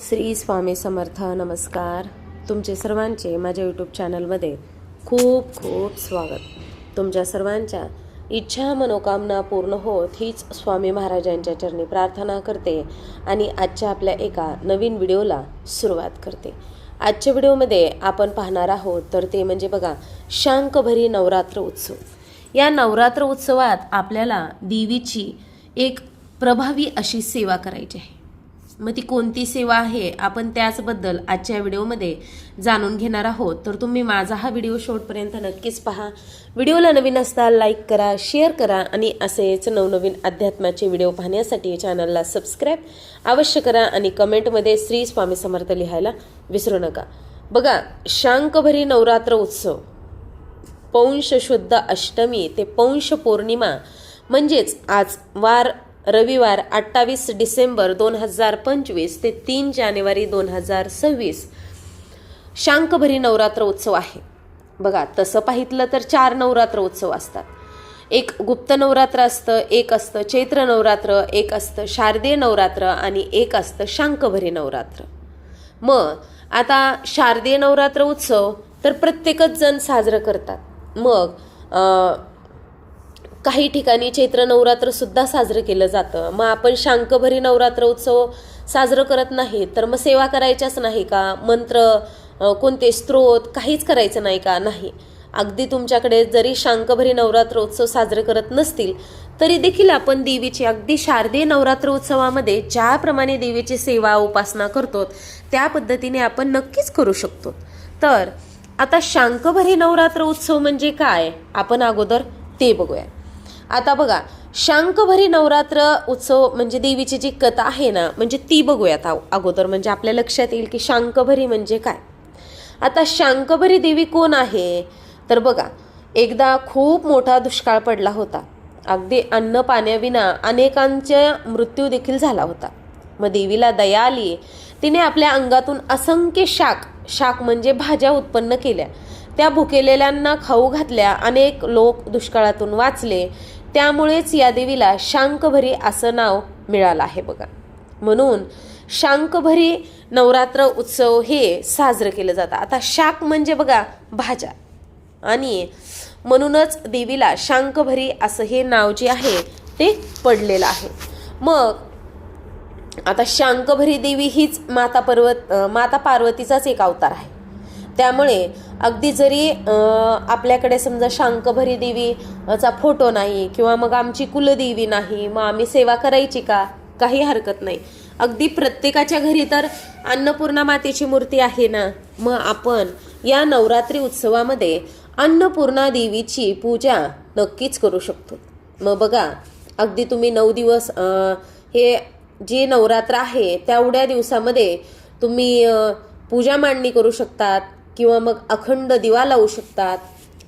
श्री स्वामी समर्थ नमस्कार. तुमचे सर्वांचे माझ्या यूट्यूब चॅनलमध्ये खूप खूप स्वागत. तुमच्या सर्वांच्या इच्छा मनोकामना पूर्ण होत हीच स्वामी महाराजांच्या चरणी प्रार्थना करते आणि आजच्या आपल्या एका नवीन व्हिडिओला सुरुवात करते. आजच्या व्हिडिओमध्ये आपण पाहणार आहोत तर ते म्हणजे बघा शांकभरी नवरात्र उत्सव. या नवरात्र उत्सवात आपल्याला देवीची एक प्रभावी अशी सेवा करायची आहे. मग ती कोणती सेवा आहे आपण त्याचबद्दल आजच्या व्हिडिओमध्ये जाणून घेणार आहोत. तर तुम्ही माझा हा व्हिडिओ शेवटपर्यंत नक्कीच पहा. व्हिडिओला नवीन असता लाईक करा शेअर करा आणि असेच नवनवीन अध्यात्माचे व्हिडिओ पाहण्यासाठी चॅनलला सबस्क्राईब अवश्य करा आणि कमेंटमध्ये श्री स्वामी समर्थ लिहायला विसरू नका. बघा शांकभरी नवरात्र उत्सव. पौंश शुद्ध अष्टमी ते पौंश पौर्णिमा म्हणजेच आज वार रविवार अठ्ठावीस डिसेंबर दोन हजार पंचवीस ते तीन जानेवारी दोन हजार सव्वीस. शांकभरी नवरात्र उत्सव आहे. बघा तसं पाहितलं तर चार नवरात्र उत्सव असतात. एक गुप्त नवरात्र असतं एक असतं चैत्र नवरात्र एक असतं शारदीय नवरात्र आणि एक असतं शांकभरी नवरात्र. मग आता शारदीय नवरात्र उत्सव तर प्रत्येकच जण साजरं करतात. मग काही ठिकाणी चैत्र नवरात्र सुद्धा साजरं केलं जातं. मग आपण शांकभरी नवरात्र उत्सव साजरं करत नाही तर मग सेवा करायच्याच नाही का? मंत्र कोणते स्त्रोत काहीच करायचं नाही का? नाही. अगदी तुमच्याकडे जरी शांकभरी नवरात्र उत्सव साजरे करत नसतील तरी देखील आपण देवीची अगदी शारदीय नवरात्र उत्सवामध्ये ज्याप्रमाणे देवीची सेवा उपासना करतो त्या पद्धतीने आपण नक्कीच करू शकतो. तर आता शांकभरी नवरात्र उत्सव म्हणजे काय? आपण अगोदर ते बघूया आता बघा शांकभरी नवरात्र उत्सव म्हणजे देवीची जी कथा आहे ना म्हणजे ती बघूयात अगोदर. म्हणजे आपल्या लक्षात येईल की शांकभरी म्हणजे काय. आता शांकभरी देवी कोण आहे? तर बघा एकदा खूप मोठा दुष्काळ पडला होता. अगदी अन्न पाण्याविना अनेकांचा मृत्यू देखील झाला होता. मग देवीला दया आली. तिने आपल्या अंगातून असंख्य शाक शाक म्हणजे भाज्या उत्पन्न केल्या. त्या भुकेलेल्यांना खाऊ घातल्या. अनेक लोक दुष्काळातून वाचले. त्यामुळेच या देवीला शांकभरी असं नाव मिळालं आहे बघा. म्हणून शांकभरी नवरात्र उत्सव हे साजरं केलं जातं. आता शाक म्हणजे बघा भाज्या. आणि म्हणूनच देवीला शांकभरी असं हे नाव जे आहे ते पडलेलं आहे. मग आता शांकभरी देवी हीच माता पर्वत माता पार्वतीचाच एक अवतार आहे. त्यामुळे अगदी जरी आपल्याकडे समजा शांकभरी देवीचा फोटो नाही किंवा मग आमची कुलदेवी नाही मग आम्ही सेवा करायची का? काही हरकत नाही. अगदी प्रत्येकाच्या घरी तर अन्नपूर्णा मातेची मूर्ती आहे ना? मग आपण या नवरात्री उत्सवामध्ये अन्नपूर्णा देवीची पूजा नक्कीच करू शकतो. मग बघा अगदी तुम्ही नऊ दिवस हे जे नवरात्र आहे तेवढ्या दिवसामध्ये तुम्ही पूजा मांडणी करू शकतात. किंवा मग अखंड दिवा लावू शकतात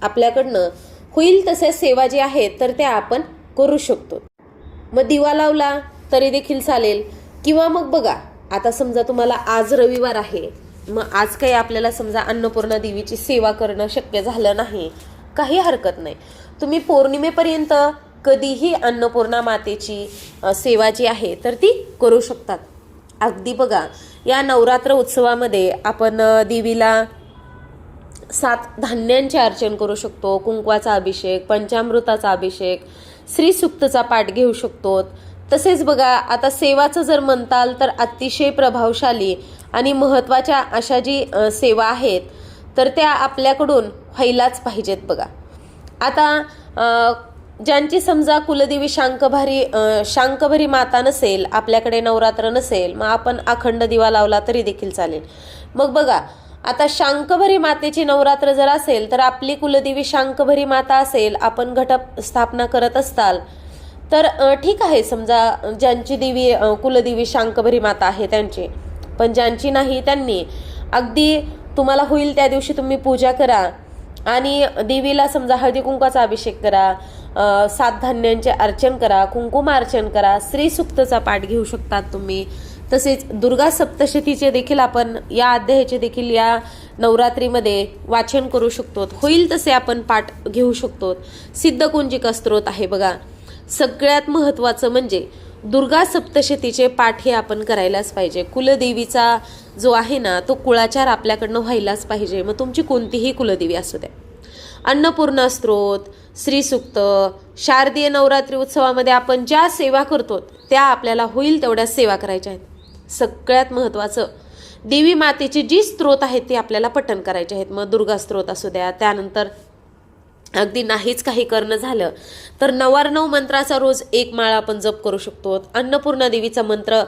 आपल्याकडनं होईल तसे सेवा जे आहेत तर त्या आपण करू शकतो. मग दिवा लावला तरी देखील चालेल. किंवा मग बघा आता समजा तुम्हाला आज रविवार आहे मग आज काही आपल्याला समजा अन्नपूर्णा देवीची सेवा करणं शक्य झालं नाही काही हरकत नाही. तुम्ही पौर्णिमेपर्यंत कधीही अन्नपूर्णा मातेची सेवा जी आहे तर ती करू शकतात. अगदी बघा या नवरात्र उत्सवामध्ये आपण देवीला सात धान्यांचे अर्चन करू शकतो कुंकवाचा अभिषेक पंचामृताचा अभिषेक श्रीसुक्तचा पाठ घेऊ शकतो. तसेच बघा आता सेवाचं जर म्हणताल तर अतिशय प्रभावशाली आणि महत्त्वाच्या अशा जी सेवा आहेत तर त्या आपल्याकडून व्हायलाच पाहिजेत बघा. आता ज्यांची समजा कुलदेवी शांकभारी शांकभरी माता नसेल आपल्याकडे नवरात्र नसेल मग आपण अखंड दिवा लावला तरी देखील चालेल. मग बघा आता शांकभरी मातेची नवरात्र जर असेल तर आपली कुलदेवी शांकभरी माता असेल आपण घट स्थापना करत असताल तर ठीक आहे समजा ज्यांची देवी कुलदेवी शांकभरी माता आहे त्यांची. पण ज्यांची नाही त्यांनी अगदी तुम्हाला होईल त्या दिवशी तुम्ही पूजा करा आणि देवीला समजा हळदी कुंकाचा अभिषेक करा सात धान्यांचे अर्चन करा कुंकुमार्चन करा श्रीसुक्तचा पाठ घेऊ शकतात तुम्ही. तसेच दुर्गा सप्तशतीचे देखील आपण या अध्यायाचे देखील या नवरात्रीमध्ये वाचन करू शकतो. होईल तसे आपण पाठ घेऊ शकतो. सिद्धकुंजिका स्त्रोत आहे बघा. सगळ्यात महत्त्वाचं म्हणजे दुर्गा सप्तशतीचे पाठ हे आपण करायलाच पाहिजे. कुलदेवीचा जो आहे ना तो कुळाचार आपल्याकडनं व्हायलाच पाहिजे. मग तुमची कोणतीही कुलदेवी असू द्या. अन्नपूर्णा स्त्रोत श्रीसुक्त शारदीय नवरात्री उत्सवामध्ये आपण ज्या सेवा करतो त्या आपल्याला होईल तेवढ्या सेवा करायच्या आहेत. सगळ्यात महत्त्वाचं. देवी मातेचे जी स्त्रोत आहेत ते आपल्याला पठण करायचे आहेत. मग दुर्गा स्त्रोत असू द्या त्यानंतर अगदी नाहीच काही करणं झालं तर नवारनव मंत्राचा रोज एक माळ आपण जप करू शकतो. अन्नपूर्णा देवीचा मंत्र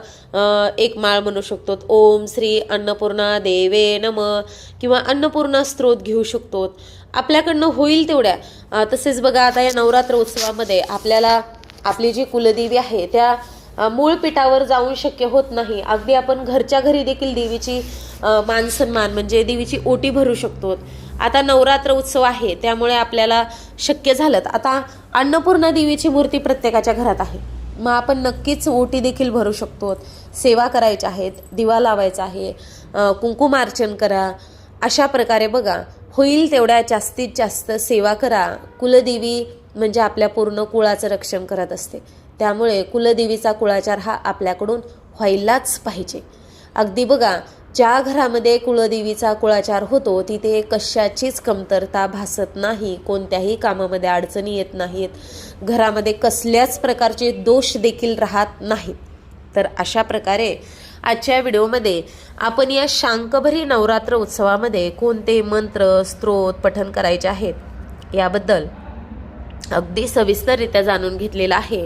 एक माळ म्हणू शकतो. ओम श्री अन्नपूर्णा देवे नम किंवा अन्नपूर्णा स्त्रोत घेऊ शकतो. आपल्याकडनं होईल तेवढ्या. तसेच बघा आता या नवरात्र उत्सवामध्ये आपल्याला आपली जी कुलदेवी आहे त्या मूळ पीठावर जाऊन शक्य होत नाही. अगदी आपण घरच्या घरी देखील देवीची मानसन्मान मान सन्मान म्हणजे देवीची ओटी भरू शकतो. आता नवरात्र उत्सव आहे त्यामुळे आपल्याला शक्य झालं आता अन्नपूर्णा देवीची मूर्ती प्रत्येकाच्या घरात आहे. मग आपण नक्कीच ओटी देखील भरू शकतो. सेवा करायच्या आहेत दिवा लावायचा आहे अ, कुंकुमार्चन करा. अशा प्रकारे बघा होईल तेवढ्या जास्तीत जास्त सेवा करा. कुलदेवी म्हणजे आपल्या पूर्ण कुळाचं रक्षण करत असते. त्यामुळे कुलदेवीचा कुळाचार हा आपल्याकडून व्हायलाच पाहिजे. अगदी बघा ज्या घरामध्ये कुलदेवीचा कुळाचार होतो तिथे कशाचीच कमतरता भासत नाही कोणत्याही कामामध्ये अडचणी येत नाहीत घरामध्ये कसल्याच प्रकारचे दोष देखील राहत नाहीत. तर अशा प्रकारे आजच्या व्हिडिओमध्ये आपण या शांकभरी नवरात्र उत्सवामध्ये कोणते मंत्र स्त्रोत पठन करायचे आहेत याबद्दल अगदी सविस्तररित्या जाणून घेतलेलं आहे.